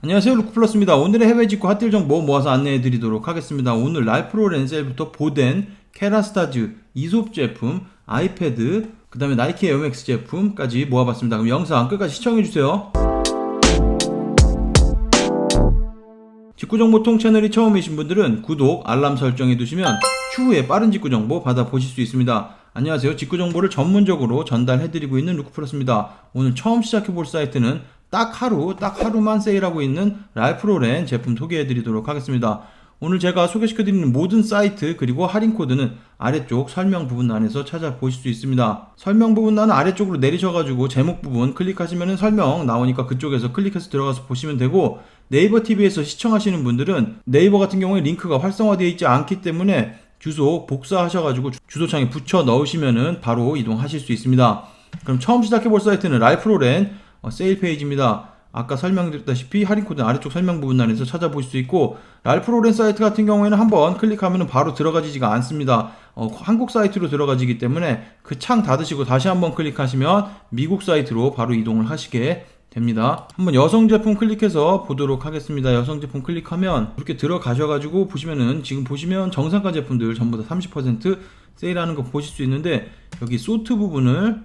안녕하세요 루크플러스입니다. 오늘의 해외 직구 핫딜 정보 모아서 안내해 드리도록 하겠습니다. 오늘 랄프로 렌셀부터 보덴, 케라스타즈, 이솝 제품, 아이패드, 그 다음에 나이키 에어맥스 제품까지 모아봤습니다. 그럼 영상 끝까지 시청해 주세요. 직구 정보통 채널이 처음이신 분들은 구독, 알람 설정해 두시면 추후에 빠른 직구 정보 받아 보실 수 있습니다. 안녕하세요. 직구 정보를 전문적으로 전달해 드리고 있는 루크플러스입니다. 오늘 처음 시작해 볼 사이트는 딱 하루, 딱 하루만 세일하고 있는 랄프로렌 제품 소개해드리도록 하겠습니다. 오늘 제가 소개시켜드리는 모든 사이트 그리고 할인 코드는 아래쪽 설명 부분란에서 찾아보실 수 있습니다. 설명 부분란은 아래쪽으로 내리셔가지고 제목 부분 클릭하시면 설명 나오니까 그쪽에서 클릭해서 들어가서 보시면 되고 네이버 TV에서 시청하시는 분들은 네이버 같은 경우에 링크가 활성화되어 있지 않기 때문에 주소 복사하셔가지고 주- 주소창에 붙여 넣으시면은 바로 이동하실 수 있습니다. 그럼 처음 시작해볼 사이트는 랄프로렌 어, 세일 페이지입니다. 아까 설명드렸다시피 할인 코드 아래쪽 설명 부분란에서 찾아보실 수 있고 랄프 로렌 사이트 같은 경우에는 한번 클릭하면 바로 들어가지지가 않습니다. 어, 한국 사이트로 들어가지기 때문에 그 창 닫으시고 다시 한번 클릭하시면 미국 사이트로 바로 이동을 하시게 됩니다. 한번 여성 제품 클릭해서 보도록 하겠습니다. 여성 제품 클릭하면 이렇게 들어가셔가지고 보시면은 지금 보시면 정상가 제품들 전부 다 30% 세일하는 거 보실 수 있는데 여기 소트 부분을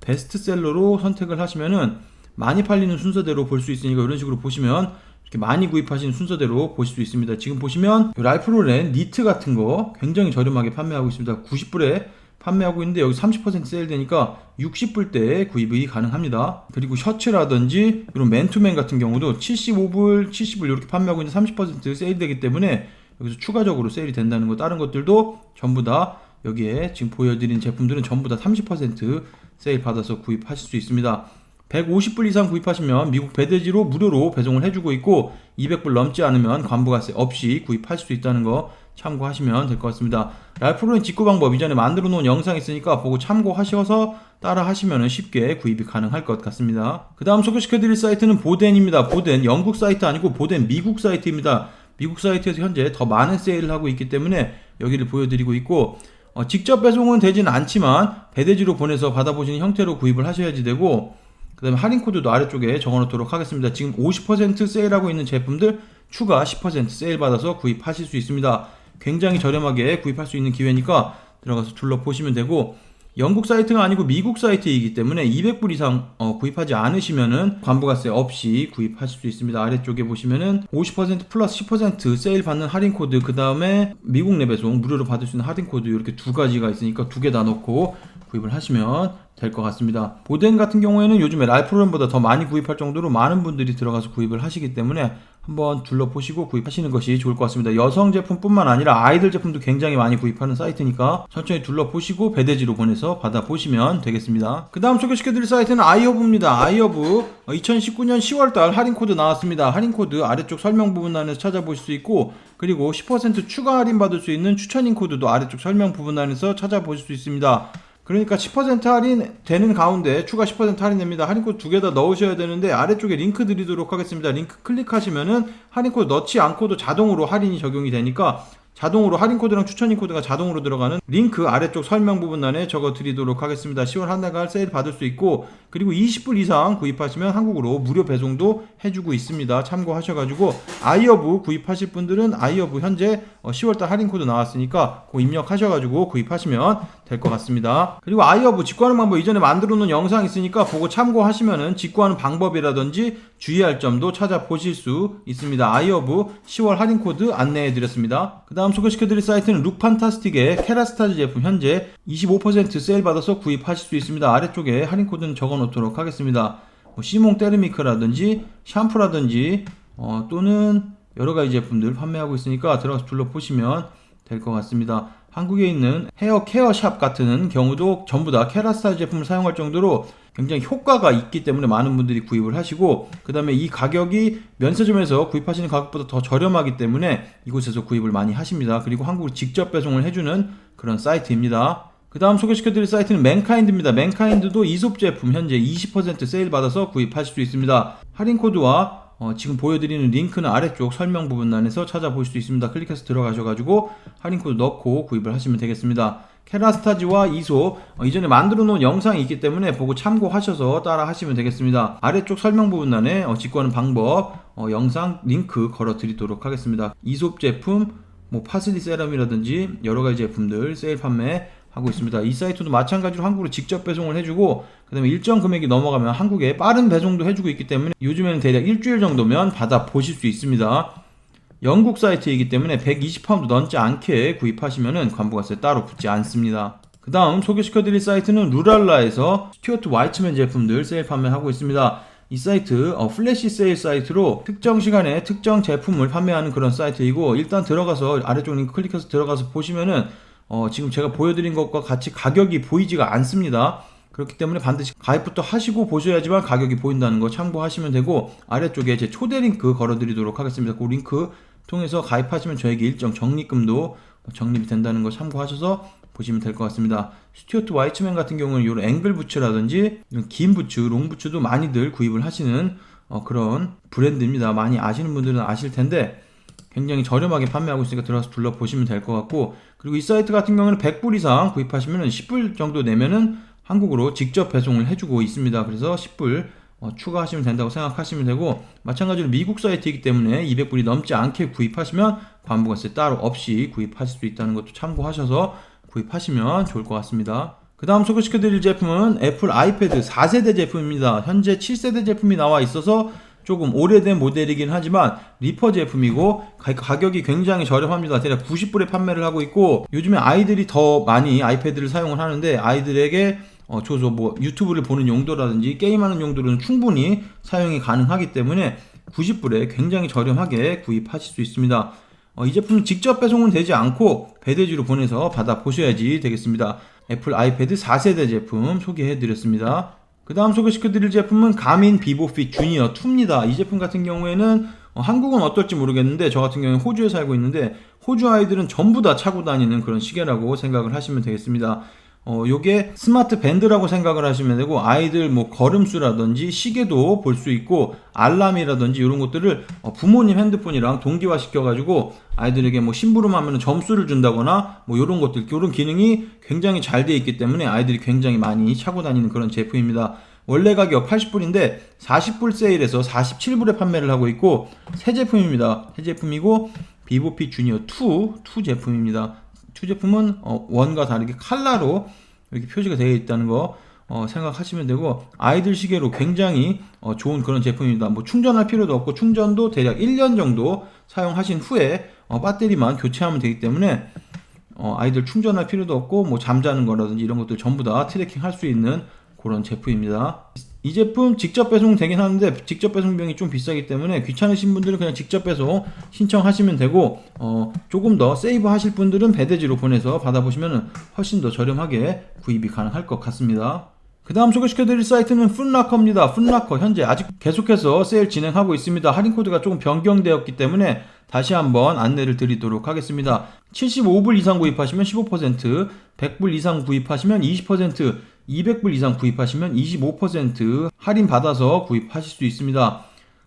베스트셀러로 선택을 하시면은 많이 팔리는 순서대로 볼 수 있으니까 이런 식으로 보시면 이렇게 많이 구입하시는 순서대로 보실 수 있습니다. 지금 보시면 이 랄프로렌 니트 같은 거 굉장히 저렴하게 판매하고 있습니다. 90불에 판매하고 있는데 여기 30% 세일되니까 60불대에 구입이 가능합니다. 그리고 셔츠라든지 이런 맨투맨 같은 경우도 75불, 70불 이렇게 판매하고 있는데 30% 세일되기 때문에 여기서 추가적으로 세일이 된다는 거 다른 것들도 전부 다 여기에 지금 보여드린 제품들은 전부 다 30% 세일 받아서 구입하실 수 있습니다. 150불 이상 구입하시면 미국 배대지로 무료로 배송을 해주고 있고 200불 넘지 않으면 관부가세 없이 구입하실 수 있다는 거 참고하시면 될 것 같습니다. 랄프로인 직구 방법 이전에 만들어 놓은 영상 있으니까 보고 참고하셔서 따라 하시면 쉽게 구입이 가능할 것 같습니다. 그 다음 소개시켜드릴 사이트는 보덴입니다. 보덴 영국 사이트 아니고 보덴 미국 사이트입니다. 미국 사이트에서 현재 더 많은 세일을 하고 있기 때문에 여기를 보여드리고 있고 어, 직접 배송은 되진 않지만 배대지로 보내서 받아보시는 형태로 구입을 하셔야지 되고 그 다음에 할인 코드도 아래쪽에 적어 놓도록 하겠습니다. 지금 50% 세일하고 있는 제품들 추가 10% 세일 받아서 구입하실 수 있습니다. 굉장히 저렴하게 구입할 수 있는 기회니까 들어가서 둘러보시면 되고 영국 사이트가 아니고 미국 사이트이기 때문에 200불 이상 어, 구입하지 않으시면은 관부가세 없이 구입하실 수 있습니다. 아래쪽에 보시면은 50% 플러스 10% 세일 받는 할인 코드 그 다음에 미국 내 배송 무료로 받을 수 있는 할인 코드 이렇게 두 가지가 있으니까 두 개 다 넣고 구입을 하시면 될 것 같습니다. 보덴 같은 경우에는 요즘에 랄프론보다 더 많이 구입할 정도로 많은 분들이 들어가서 구입을 하시기 때문에 한번 둘러보시고 구입하시는 것이 좋을 것 같습니다. 여성 제품뿐만 아니라 아이들 제품도 굉장히 많이 구입하는 사이트니까 천천히 둘러보시고 배대지로 보내서 받아보시면 되겠습니다. 그 다음 소개시켜드릴 사이트는 아이허브입니다. 아이허브 2019년 10월달 할인 코드 나왔습니다. 할인 코드 아래쪽 설명 부분란에서 찾아보실 수 있고 그리고 10% 추가 할인 받을 수 있는 추천인 코드도 아래쪽 설명 부분란에서 찾아보실 수 있습니다. 그러니까 10% 할인 되는 가운데 추가 10% 할인됩니다. 할인 코드 두 개 다 넣으셔야 되는데 아래쪽에 링크 드리도록 하겠습니다. 링크 클릭하시면은 할인 코드 넣지 않고도 자동으로 할인이 적용이 되니까 자동으로 할인 코드랑 추천인 코드가 자동으로 들어가는 링크 아래쪽 설명 부분란에 적어 드리도록 하겠습니다. 10월 한 달간 세일 받을 수 있고 그리고 20불 이상 구입하시면 한국으로 무료 배송도 해주고 있습니다. 참고하셔가지고 아이어브 구입하실 분들은 아이어브 현재 10월달 할인 코드 나왔으니까 그 입력하셔가지고 구입하시면 될 것 같습니다. 그리고 아이어브 직구하는 방법 이전에 만들어 놓은 영상 있으니까 보고 참고하시면은 직구하는 방법이라든지 주의할 점도 찾아보실 수 있습니다. 아이어브 10월 할인 코드 안내해 드렸습니다. 그 다음 소개시켜 드릴 사이트는 룩판타스틱의 케라스타즈 제품 현재 25% 세일 받아서 구입하실 수 있습니다. 아래쪽에 할인 코드는 적어 놓도록 하겠습니다. 뭐 시몽 테르미크라든지 샴푸라든지 어, 또는 여러 가지 제품들 판매하고 있으니까 들어가서 둘러보시면 될 것 같습니다. 한국에 있는 헤어 케어 샵 같은 경우도 전부 다 케라스타 제품을 사용할 정도로 굉장히 효과가 있기 때문에 많은 분들이 구입을 하시고 그 다음에 이 가격이 면세점에서 구입하시는 가격보다 더 저렴하기 때문에 이곳에서 구입을 많이 하십니다. 그리고 한국으로 직접 배송을 해주는 그런 사이트입니다. 그 다음 소개시켜드릴 사이트는 맨카인드입니다. 맨카인드도 이솝 제품 현재 20% 세일 받아서 구입하실 수 있습니다. 할인 코드와 어, 지금 보여드리는 링크는 아래쪽 설명 부분란에서 찾아볼 수 있습니다. 클릭해서 들어가셔가지고 할인 코드 넣고 구입을 하시면 되겠습니다. 케라스타즈와 이소 어, 이전에 만들어 놓은 영상이 있기 때문에 보고 참고하셔서 따라 하시면 되겠습니다. 아래쪽 설명 부분란에 어, 직구하는 방법 어, 영상 링크 걸어 드리도록 하겠습니다. 이솝 제품, 뭐 파슬리 세럼이라든지 여러 가지 제품들 세일 판매 하고 있습니다. 이 사이트도 마찬가지로 한국으로 직접 배송을 해주고 그다음에 일정 금액이 넘어가면 한국에 빠른 배송도 해주고 있기 때문에 요즘에는 대략 일주일 정도면 받아 보실 수 있습니다. 영국 사이트이기 때문에 120파운드 넘지 않게 구입하시면은 관부가세 따로 붙지 않습니다. 그 다음 소개시켜드릴 사이트는 루랄라에서 스튜어트 와이츠맨 제품들 세일 판매하고 있습니다. 이 사이트 어, 플래시 세일 사이트로 특정 시간에 특정 제품을 판매하는 그런 사이트이고 일단 들어가서 아래쪽 링크 클릭해서 들어가서 보시면은 어, 지금 제가 보여드린 것과 같이 가격이 보이지가 않습니다. 그렇기 때문에 반드시 가입부터 하시고 보셔야지만 가격이 보인다는 거 참고하시면 되고 아래쪽에 제 초대 링크 걸어드리도록 하겠습니다. 그 링크 통해서 가입하시면 저에게 일정 적립금도 적립이 된다는 거 참고하셔서 보시면 될 것 같습니다. 스튜어트 와이츠맨 같은 경우는 이런 앵글 부츠라든지 긴 부츠, 롱 부츠도 많이들 구입을 하시는 어, 그런 브랜드입니다. 많이 아시는 분들은 아실 텐데 굉장히 저렴하게 판매하고 있으니까 들어가서 둘러보시면 될 것 같고 그리고 이 사이트 같은 경우는 100불 이상 구입하시면 10불 정도 내면은 한국으로 직접 배송을 해주고 있습니다. 그래서 10불 어, 추가하시면 된다고 생각하시면 되고 마찬가지로 미국 사이트이기 때문에 200불이 넘지 않게 구입하시면 관부가세 따로 없이 구입하실 수 있다는 것도 참고하셔서 구입하시면 좋을 것 같습니다. 그 다음 소개시켜드릴 제품은 애플 아이패드 4세대 제품입니다. 현재 7세대 제품이 나와 있어서 조금 오래된 모델이긴 하지만 리퍼 제품이고 가- 가격이 굉장히 저렴합니다. 대략 90불에 판매를 하고 있고 요즘에 아이들이 더 많이 아이패드를 사용을 하는데 아이들에게 어, 저저 뭐 유튜브를 보는 용도라든지 게임하는 용도로는 충분히 사용이 가능하기 때문에 90불에 굉장히 저렴하게 구입하실 수 있습니다. 어, 이 제품은 직접 배송은 되지 않고 배대지로 보내서 받아 보셔야지 되겠습니다. 애플 아이패드 4세대 제품 소개해 드렸습니다. 그 다음 소개시켜드릴 제품은 가민 비보핏 주니어 2입니다. 이 제품 같은 경우에는 어, 한국은 어떨지 모르겠는데 저 같은 경우에 호주에 살고 있는데 호주 아이들은 전부 다 차고 다니는 그런 시계라고 생각을 하시면 되겠습니다. 어, 요게 스마트 밴드라고 생각을 하시면 되고 아이들 뭐 걸음수라든지 시계도 볼 수 있고 알람이라든지 이런 것들을 어, 부모님 핸드폰이랑 동기화 시켜가지고 아이들에게 뭐 심부름하면 점수를 준다거나 뭐 이런 것들 이런 기능이 굉장히 잘 되어 있기 때문에 아이들이 굉장히 많이 차고 다니는 그런 제품입니다. 원래 가격 80불인데 40불 세일해서 47불에 판매를 하고 있고 새 제품입니다. 새 제품이고 비보피 주니어 2, 2 제품입니다. 2 제품은 어, 원과 다르게 칼라로 이렇게 표시가 되어 있다는 거 어, 생각하시면 되고 아이들 시계로 굉장히 어, 좋은 그런 제품입니다. 뭐 충전할 필요도 없고 충전도 대략 1년 정도 사용하신 후에 어, 배터리만 교체하면 되기 때문에 어, 아이들 충전할 필요도 없고 뭐 잠자는 거라든지 이런 것들 전부 다 트래킹 할 수 있는 그런 제품입니다. 이 제품 직접 배송 되긴 하는데 직접 배송 비용이 좀 비싸기 때문에 귀찮으신 분들은 그냥 직접 배송 신청하시면 되고 어, 조금 더 세이브 하실 분들은 배대지로 보내서 받아보시면 훨씬 더 저렴하게 구입이 가능할 것 같습니다. 그 다음 소개시켜드릴 사이트는 푼라커입니다. 푼라커 현재 아직 계속해서 세일 진행하고 있습니다. 할인 코드가 조금 변경되었기 때문에 다시 한번 안내를 드리도록 하겠습니다. 75불 이상 구입하시면 15%, 100불 이상 구입하시면 20%, 200불 이상 구입하시면 25% 할인 받아서 구입하실 수 있습니다.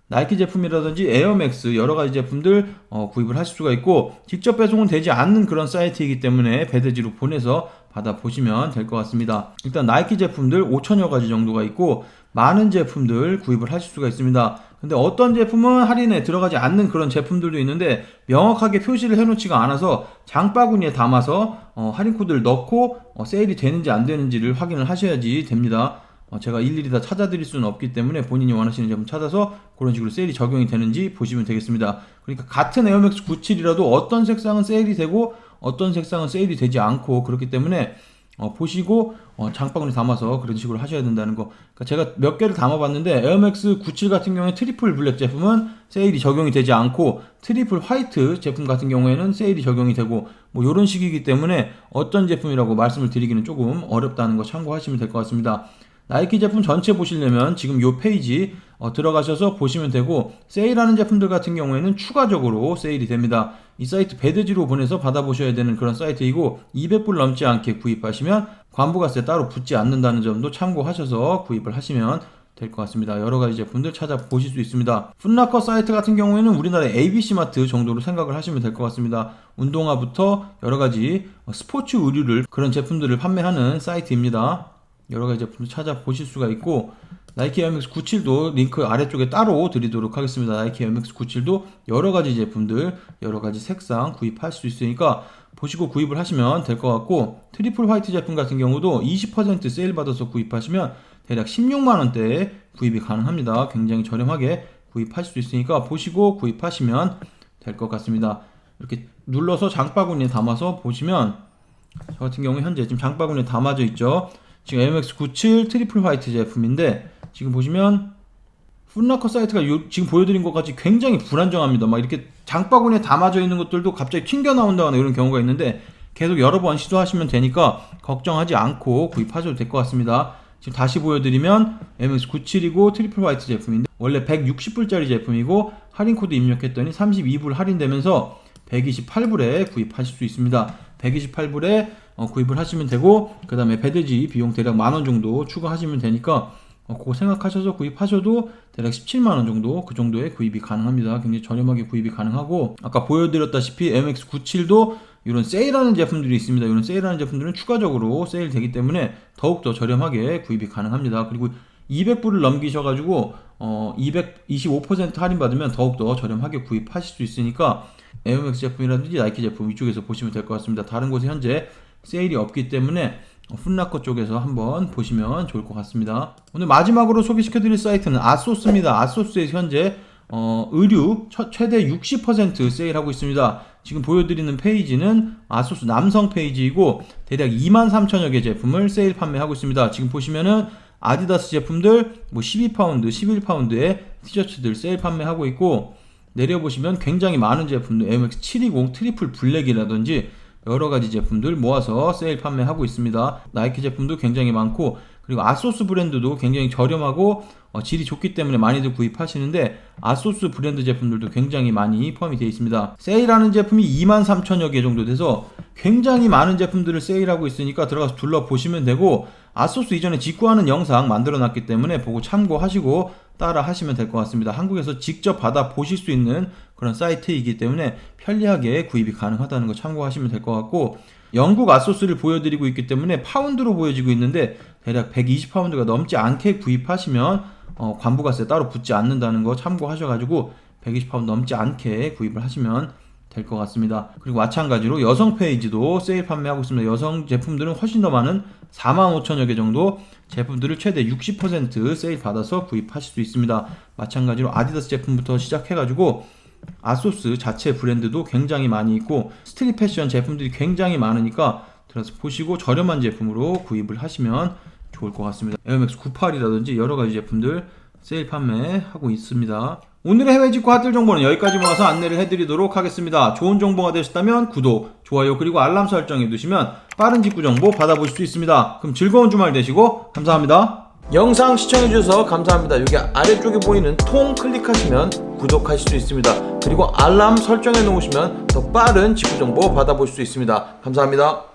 나이키 제품이라든지 에어맥스 여러 가지 제품들 어, 구입을 하실 수가 있고 직접 배송은 되지 않는 그런 사이트이기 때문에 배대지로 보내서 받아 보시면 될 것 같습니다. 일단 나이키 제품들 5천여 가지 정도가 있고 많은 제품들 구입을 하실 수가 있습니다. 근데 어떤 제품은 할인에 들어가지 않는 그런 제품들도 있는데 명확하게 표시를 해놓지가 않아서 장바구니에 담아서 어, 할인 코드를 넣고 어, 세일이 되는지 안 되는지를 확인을 하셔야지 됩니다. 어, 제가 일일이 다 찾아드릴 수는 없기 때문에 본인이 원하시는 제품 찾아서 그런 식으로 세일이 적용이 되는지 보시면 되겠습니다. 그러니까 같은 에어맥스 97이라도 어떤 색상은 세일이 되고 어떤 색상은 세일이 되지 않고 그렇기 때문에 어, 보시고 어, 장바구니 담아서 그런 식으로 하셔야 된다는 거. 그러니까 제가 몇 개를 담아봤는데 에어맥스 97 같은 경우에 트리플 블랙 제품은 세일이 적용이 되지 않고 트리플 화이트 제품 같은 경우에는 세일이 적용이 되고 뭐 이런 식이기 때문에 어떤 제품이라고 말씀을 드리기는 조금 어렵다는 거 참고하시면 될 것 같습니다. 나이키 제품 전체 보시려면 지금 요 페이지 어, 들어가셔서 보시면 되고 세일하는 제품들 같은 경우에는 추가적으로 세일이 됩니다. 이 사이트 배드지로 보내서 받아보셔야 되는 그런 사이트이고 200불 넘지 않게 구입하시면 관부가세 따로 붙지 않는다는 점도 참고하셔서 구입을 하시면 될 것 같습니다. 여러 가지 제품들 찾아보실 수 있습니다. 풋라커 사이트 같은 경우에는 우리나라의 ABC마트 정도로 생각을 하시면 될 것 같습니다. 운동화부터 여러 가지 스포츠 의류를 그런 제품들을 판매하는 사이트입니다. 여러 가지 제품을 찾아보실 수가 있고 나이키 에어맥스 97도 링크 아래쪽에 따로 드리도록 하겠습니다. 나이키 에어맥스 97도 여러 가지 제품들, 여러 가지 색상 구입할 수 있으니까 보시고 구입을 하시면 될 것 같고 트리플 화이트 제품 같은 경우도 20% 세일 받아서 구입하시면 대략 16만 원대에 구입이 가능합니다. 굉장히 저렴하게 구입하실 수 있으니까 보시고 구입하시면 될 것 같습니다. 이렇게 눌러서 장바구니에 담아서 보시면 저 같은 경우 현재 지금 장바구니에 담아져 있죠. 지금 MX97 트리플 화이트 제품인데 지금 보시면 풋라커 사이트가 요- 지금 보여드린 것 같이 굉장히 불안정합니다. 막 이렇게 장바구니에 담아져 있는 것들도 갑자기 튕겨 나온다거나 이런 경우가 있는데 계속 여러 번 시도하시면 되니까 걱정하지 않고 구입하셔도 될 것 같습니다. 지금 다시 보여드리면 MX97이고 트리플 화이트 제품인데 원래 160불짜리 제품이고 할인 코드 입력했더니 32불 할인되면서 128불에 구입하실 수 있습니다. 128불에 어, 구입을 하시면 되고 그 다음에 배대지 비용 대략 만 원 정도 추가하시면 되니까 어, 그거 생각하셔서 구입하셔도 대략 17만 원 정도 그 정도의 구입이 가능합니다. 굉장히 저렴하게 구입이 가능하고 아까 보여드렸다시피 MX97도 이런 세일하는 제품들이 있습니다. 이런 세일하는 제품들은 추가적으로 세일 되기 때문에 더욱더 저렴하게 구입이 가능합니다. 그리고 200불을 넘기셔가지고 어, 225% 할인 받으면 더욱더 저렴하게 구입하실 수 있으니까 에어맥스 제품이라든지 나이키 제품 이쪽에서 보시면 될 것 같습니다. 다른 곳에 현재 세일이 없기 때문에 훗라커 쪽에서 한번 보시면 좋을 것 같습니다. 오늘 마지막으로 소개시켜 드릴 사이트는 아소스입니다. 아소스에서 현재 어, 의류 처- 최대 60% 세일하고 있습니다. 지금 보여드리는 페이지는 아소스 남성 페이지이고 대략 2만 3천여 개 제품을 세일 판매하고 있습니다. 지금 보시면은 아디다스 제품들 뭐 12파운드, 11파운드의 티셔츠들 세일 판매하고 있고 내려보시면 굉장히 많은 제품들 MX720 트리플 블랙이라든지 여러 가지 제품들 모아서 세일 판매하고 있습니다. 나이키 제품도 굉장히 많고 그리고 아소스 브랜드도 굉장히 저렴하고 어, 질이 좋기 때문에 많이들 구입하시는데 아소스 브랜드 제품들도 굉장히 많이 포함이 되어 있습니다. 세일하는 제품이 2만 3천여 개 정도 돼서 굉장히 많은 제품들을 세일하고 있으니까 들어가서 둘러보시면 되고 아소스 이전에 직구하는 영상 만들어 놨기 때문에 보고 참고하시고 따라 하시면 될 것 같습니다. 한국에서 직접 받아 보실 수 있는 그런 사이트이기 때문에 편리하게 구입이 가능하다는 거 참고하시면 될 것 같고 영국 아소스를 보여드리고 있기 때문에 파운드로 보여지고 있는데 대략 120파운드가 넘지 않게 구입하시면 어, 관부가세 따로 붙지 않는다는 거 참고하셔가지고 120파운드 넘지 않게 구입을 하시면 될 것 같습니다. 그리고 마찬가지로 여성 페이지도 세일 판매하고 있습니다. 여성 제품들은 훨씬 더 많은 4만 5천여 개 정도 제품들을 최대 60% 세일 받아서 구입하실 수 있습니다. 마찬가지로 아디다스 제품부터 시작해가지고 아소스 자체 브랜드도 굉장히 많이 있고 스트릿 패션 제품들이 굉장히 많으니까 들어서 보시고 저렴한 제품으로 구입을 하시면 좋을 것 같습니다. 에어맥스 98이라든지 여러 가지 제품들 세일 판매하고 있습니다. 오늘의 해외 직구 핫들 정보는 여기까지 모아서 안내를 해드리도록 하겠습니다. 좋은 정보가 되셨다면 구독, 좋아요 그리고 알람 설정 해 두시면 빠른 직구 정보 받아보실 수 있습니다. 그럼 즐거운 주말 되시고 감사합니다. 영상 시청해주셔서 감사합니다. 여기 아래쪽에 보이는 통 클릭하시면 구독하실 수 있습니다. 그리고 알람 설정해 놓으시면 더 빠른 직구 정보 받아보실 수 있습니다. 감사합니다.